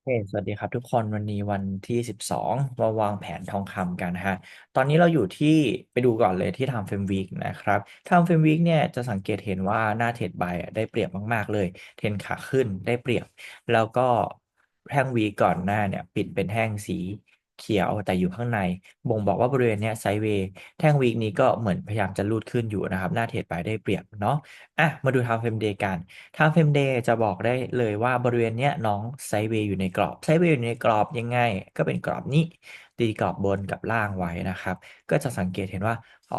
โอเคสวัสดีครับทุกคนวันนี้วันที่สิบสองมาวางแผนทองคำกันนะฮะตอนนี้เราอยู่ที่ไปดูก่อนเลยที่ทำเฟรมวีคนะครับทำเฟรมวีคเนี่ยจะสังเกตเห็นว่าหน้าเทรดบายได้เปรียบมาก ๆ เลย เทรนขาขึ้นได้เปรียบ แล้วก็แท่งวีก่อนหน้าเนี่ย ปิดเป็นแท่งสี เขียวแต่อยู่ข้างใน บ่งบอกว่าบริเวณเนี้ยไซด์เวย์แท่งวีคนี้ก็เหมือนพยายามจะลูดขึ้นอยู่นะครับ หน้าเทรดบายได้เปรียบเนาะอะมาดูทำเฟมเดย์กันทางเฟมเดย์จะบอกได้เลยว่าบริเวณเนี้ยน้องไซด์เวย์อยู่ในกรอบไซด์เวย์อยู่ในกรอบยังไง ก็เป็นกรอบนี้ตีกรอบบนกับล่างไว้นะครับ ก็จะสังเกตเห็นว่า อ๋อ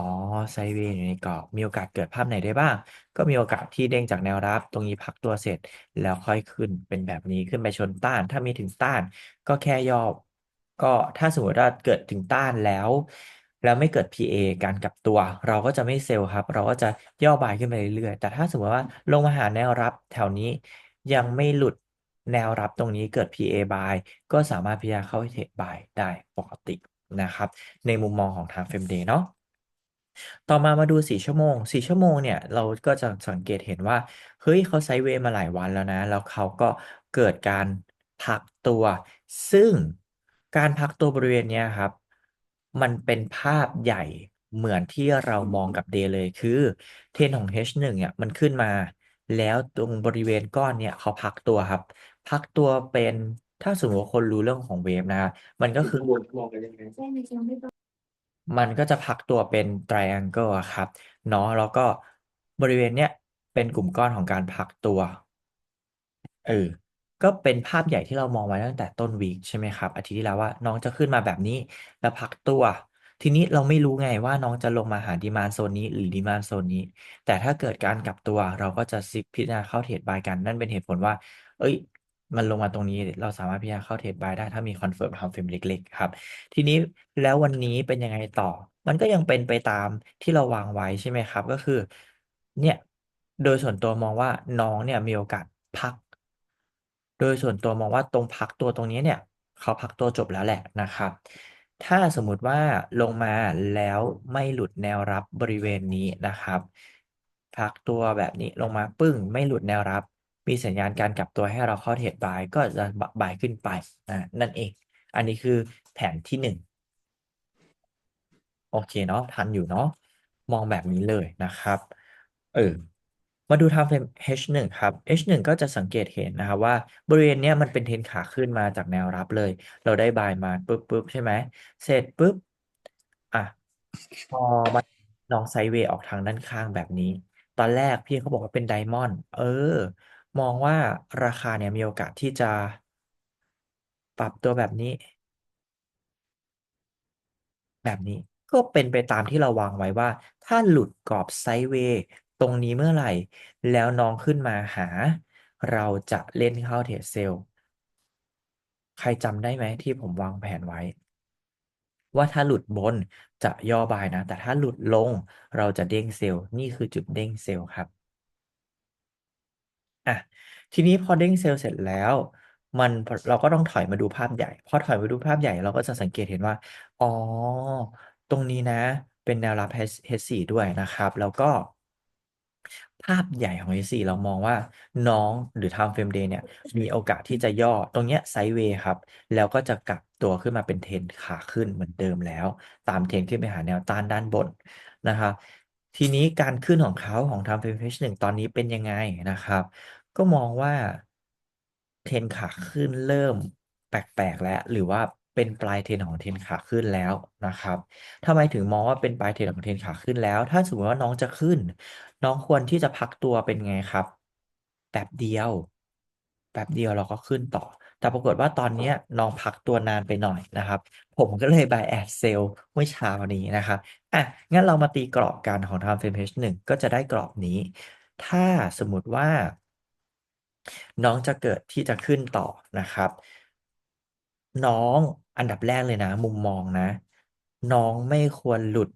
ไซเวย์อยู่ในกรอบ มีโอกาสเกิดภาพไหนได้บ้าง ก็มีโอกาสที่เด้งจากแนวรับ ตรงนี้พักตัวเสร็จ แล้วค่อยขึ้นเป็นแบบนี้ขึ้นไปชนต้าน ถ้ามีถึงต้าน ก็แค่ย่อ ก็ถ้าสมมติว่าเกิดถึงต้านแล้ว แล้วไม่เกิด PA การกลับตัว เราก็จะไม่เซลล์ครับ เราก็จะย่อบายขึ้นไปเรื่อยๆ แต่ถ้าสมมติว่าลงมาหาแนวรับแถวนี้ยังไม่หลุดแนวรับตรงนี้เกิด PA buy ก็สามารถพิจารณาเข้าเทรด buy ได้ปกตินะครับ ในมุมมองของทางเฟรมเดย์เนาะต่อมามาดูสี่ชั่วโมงสี่ชั่วโมงเนี่ย เราก็จะสังเกตเห็นว่า เฮ้ยเขาไซด์เวย์มาหลายวันแล้วนะ แล้วเขาก็เกิดการพักตัว ซึ่ง การพักตัวบริเวณเนี้ยครับ มันเป็นภาพใหญ่เหมือนที่เรามองกับเดย์เลย คือเทรนของ H1 เนี่ยมันขึ้นมา แล้วตรงบริเวณก้อนเนี่ยเขาพักตัวครับ พักตัวเป็นถ้าสมมติว่าคนรู้เรื่องของเวฟนะมันก็คือมันก็จะพักตัวเป็น triangle อะครับเนาะแล้วก็บริเวณเนี้ยเป็นกลุ่มก้อนของการพักตัวเออ ก็เป็นภาพใหญ่ที่เรามองไว้ตั้งแต่ต้นวีคใช่ไหมครับ อาทิตย์ที่แล้วว่าน้องจะขึ้นมาแบบนี้ แล้วพักตัว ทีนี้เราไม่รู้ไงว่าน้องจะลงมาหาดีมานโซนนี้หรือดีมานโซนนี้ แต่ถ้าเกิดการกลับตัวเราก็จะซิพิจารณาเข้าเทรดบายกัน นั่นเป็นเหตุผลว่า เอ้ย มันลงมาตรงนี้เราสามารถพิจารณาเข้าเทรดบายได้ถ้ามีคอนเฟิร์มทำเฟรมเล็กๆครับ ทีนี้แล้ววันนี้เป็นยังไงต่อ มันก็ยังเป็นไปตามที่เราวางไว้ใช่ไหมครับ ก็คือ เนี่ยโดยส่วนตัวมองว่าน้องเนี่ยมีโอกาสพัก โดยส่วนตัวมองว่าตรงพักตัวตรงนี้เนี่ย เขาพักตัวจบแล้วแหละนะครับ ถ้าสมมุติว่าลงมาแล้วไม่หลุดแนวรับบริเวณนี้นะครับ พักตัวแบบนี้ลงมาปึ้ง ไม่หลุดแนวรับ มีสัญญาณการกลับตัวให้เราเข้าเทรดบายก็จะบายขึ้นไปอ่านั่นเอง อันนี้คือแผนที่หนึ่งโอเคเนาะทันอยู่เนาะมองแบบนี้เลยนะครับ เออ มาดู time frame H1 ครับ H1 ก็จะสังเกตเห็นนะครับว่าบริเวณเนี้ยมันเป็นเทรนขาขึ้นมาจากแนวรับเลย เราได้บายมาปุ๊บปุ๊บใช่ไหมเสร็จปุ๊บอะพอมันลองไซเวย์ออกทางด้านข้างแบบนี้ ตอนแรกพี่เขาบอกว่าเป็นไดมอนด์เออ มองว่าราคาเนี่ยมีโอกาสที่จะ ปรับตัวแบบนี้ แบบนี้ก็เป็นไปตามที่เราวางไว้ว่า ถ้าหลุดกรอบไซเวย์ ตรงนี้เมื่อไหร่ แล้วน้องขึ้นมาหา เราจะเล่นเข้าเทรดเซลล์ใครจำได้ไหมที่ผมวางแผนไว้ ว่าถ้าหลุดบนจะย่อบายนะ แต่ถ้าหลุดลงเราจะเด้งเซลล์ นี่คือจุดเด้งเซลล์ครับอะทีนี้พอเด้งเซลล์เสร็จแล้วมันเราก็ต้องถอยมาดูภาพใหญ่ พอถอยมาดูภาพใหญ่เราก็จะสังเกตเห็นว่า อ๋อ ตรงนี้นะ เป็นแนวรับ H4 ด้วยนะครับ แล้วก็ ภาพใหญ่ของ H4 เรามองว่าน้องหรือ Time Frame Day เนี่ยมีโอกาสที่จะย่อตรงเนี้ยไซด์เวย์ครับ แล้วก็จะกลับตัวขึ้นมาเป็นเทรนขาขึ้นเหมือนเดิมแล้ว ตามเทรนขึ้นไปหาแนวต้านด้านบนนะครับทีนี้การขึ้นของเขาของ Time Frame H1 ตอนนี้เป็นยังไงนะครับ ก็มองว่าเทรนขาขึ้นเริ่มแปลกๆแล้วหรือว่า เป็นปลายเทรนของเทรนขาขึ้นแล้วนะครับทำไมถึงมองว่าเป็นปลายเทรนของเทรนขาขึ้นแล้ว ถ้าสมมติว่าน้องจะขึ้น น้องควรที่จะพักตัวเป็นไงครับแป๊บเดียวแป๊บเดียวเราก็ขึ้นต่อ แต่ปรากฏว่าตอนนี้น้องพักตัวนานไปหน่อยนะครับ ผมก็เลย buy at sell เมื่อเช้านี้นะครับอะงั้นเรามาตีกรอบกันของ time frame H1 ก็จะได้กรอบนี้ ถ้าสมมุติว่า น้องจะเกิดที่จะขึ้นต่อนะครับ น้องอันดับแรกเลยนะ มุมมองนะ น้องไม่ควรหลุด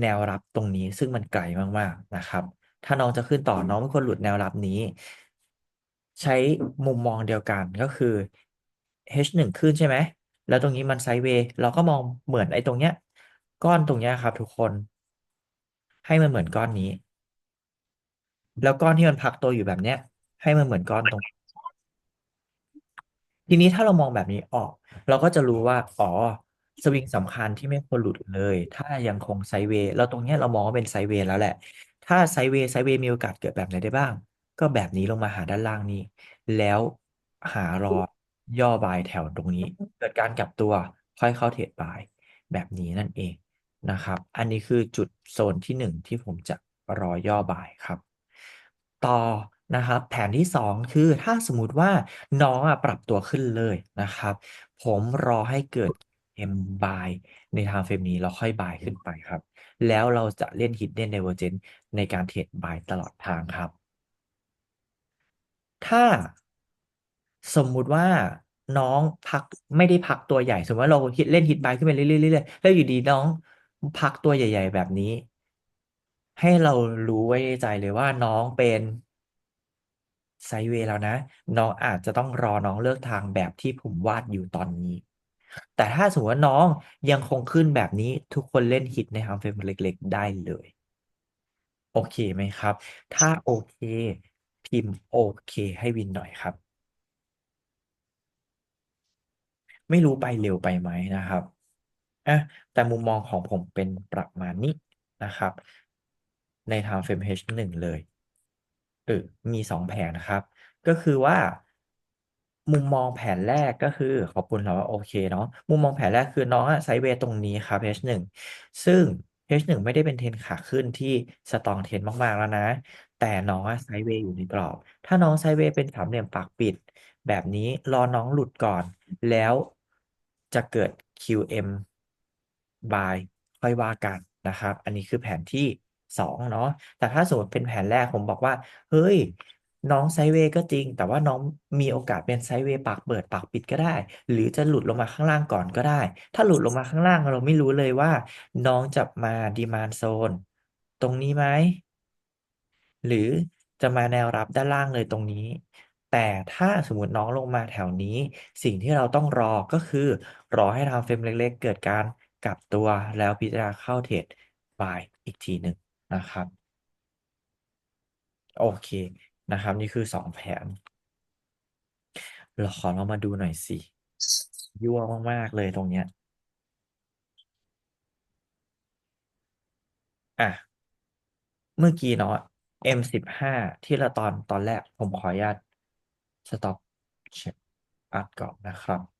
แนวรับตรงนี้ซึ่งมันไกลมากๆนะครับ ถ้าน้องจะขึ้นต่อน้องไม่ควรหลุดแนวรับนี้ ใช้มุมมองเดียวกันก็คือ H1 ขึ้นใช่ไหม แล้วตรงนี้มันไซด์เวย์เราก็มองเหมือนไอ้ตรงเนี้ย ก้อนตรงเนี้ยครับ ทุกคน ให้มันเหมือนก้อนนี้ แล้วก้อนที่มันพักตัวอยู่แบบเนี้ย ให้มันเหมือนก้อนตรง ทีนี้ถ้าเรามองแบบนี้ออก เราก็จะรู้ว่า อ๋อ สวิงสำคัญที่ไม่ควรหลุดเลย ถ้ายังคงไซด์เวย์เราตรงเนี้ยเรามองว่าเป็นไซด์เวย์แล้วแหละ ถ้าไซด์เวย์ไซด์เวย์มีโอกาสเกิดแบบไหนได้บ้าง ก็แบบนี้ลงมาหาด้านล่างนี้ แล้วหารอย่อบายแถวตรงนี้ เกิดการกลับตัวค่อยเข้าเทรดบาย แบบนี้นั่นเองนะครับ อันนี้คือจุดโซนที่หนึ่งที่ผมจะรอย่อบายครับ ต่อ นะครับ แผนที่สองคือถ้าสมมติว่าน้องอะปรับตัวขึ้นเลยนะครับ ผมรอให้เกิด M buy ในทางเฟรมนี้เราค่อย buy ขึ้นไปครับ แล้วเราจะเล่น hidden divergence ในการเทรด buy ตลอดทางครับ ถ้าสมมุติว่าน้องพักไม่ได้พักตัวใหญ่ สมมติว่าเราเล่นฮิตบายขึ้นไปเรื่อยๆเรื่อยๆแล้วอยู่ดีน้องพักตัวใหญ่ ๆ แบบนี้ ให้เรารู้ไว้ในใจเลยว่าน้องเป็น ไซด์เวย์แล้วนะ น้องอาจจะต้องรอน้องเลือกทางแบบที่ผมวาดอยู่ตอนนี้ แต่ถ้าสมมติว่าน้องยังคงขึ้นแบบนี้ทุกคนเล่นฮิตในทางเฟรมเล็ก ๆ ได้เลย โอเคไหมครับ ถ้าโอเค พิมพ์โอเค ให้วินหน่อยครับ ไม่รู้ไปเร็วไปไหมนะครับอะแต่มุมมองของผมเป็นประมาณนี้นะครับ ใน time frame H1 เลย เออมีสองแผนนะครับ ก็คือว่า มุมมองแผนแรก ก็คือ ขอบคุณเราว่า โอเคเนาะ มุมมองแผนแรก คือน้องอะไซด์เวย์ตรงนี้ครับ H1 ซึ่ง H1 ไม่ได้เป็นเทรนขาขึ้นที่สตรองเทรนมาก ๆ แล้วนะ แต่น้องอะไซด์เวย์อยู่ในกรอบ ถ้าน้องไซด์เวย์เป็นสามเหลี่ยมปากปิด แบบนี้รอน้องหลุดก่อน แล้วจะเกิด QM buy ค่อยว่ากันนะครับ อันนี้คือแผนที่ สองเนาะแต่ถ้าสมมติเป็นแผนแรกผมบอกว่า เฮ้ย น้องไซด์เวย์ก็จริง แต่ว่าน้องมีโอกาสเป็นไซด์เวย์ปากเปิดปากปิดก็ได้ หรือจะหลุดลงมาข้างล่างก่อนก็ได้ ถ้าหลุดลงมาข้างล่างเราไม่รู้เลยว่า น้องจะมาดีมานโซน ตรงนี้ไหมหรือจะมาแนวรับด้านล่างเลยตรงนี้ แต่ถ้าสมมติน้องลงมาแถวนี้ สิ่งที่เราต้องรอก็คือ รอให้ทำเฟรมเล็กๆ เกิดการกลับตัวแล้วพิจารณาเข้าเทรดบายอีกทีหนึ่ง นะครับ โอเคนะครับ นี่คือสองแผน เราขอเรามาดูหน่อยสิยั่วมากๆเลยตรงเนี้ยอะเมื่อกี้เนาะ M สิบห้าที่เราตอนตอนแรกผมขออนุญาต stop เช็คอัดก่อนนะครับ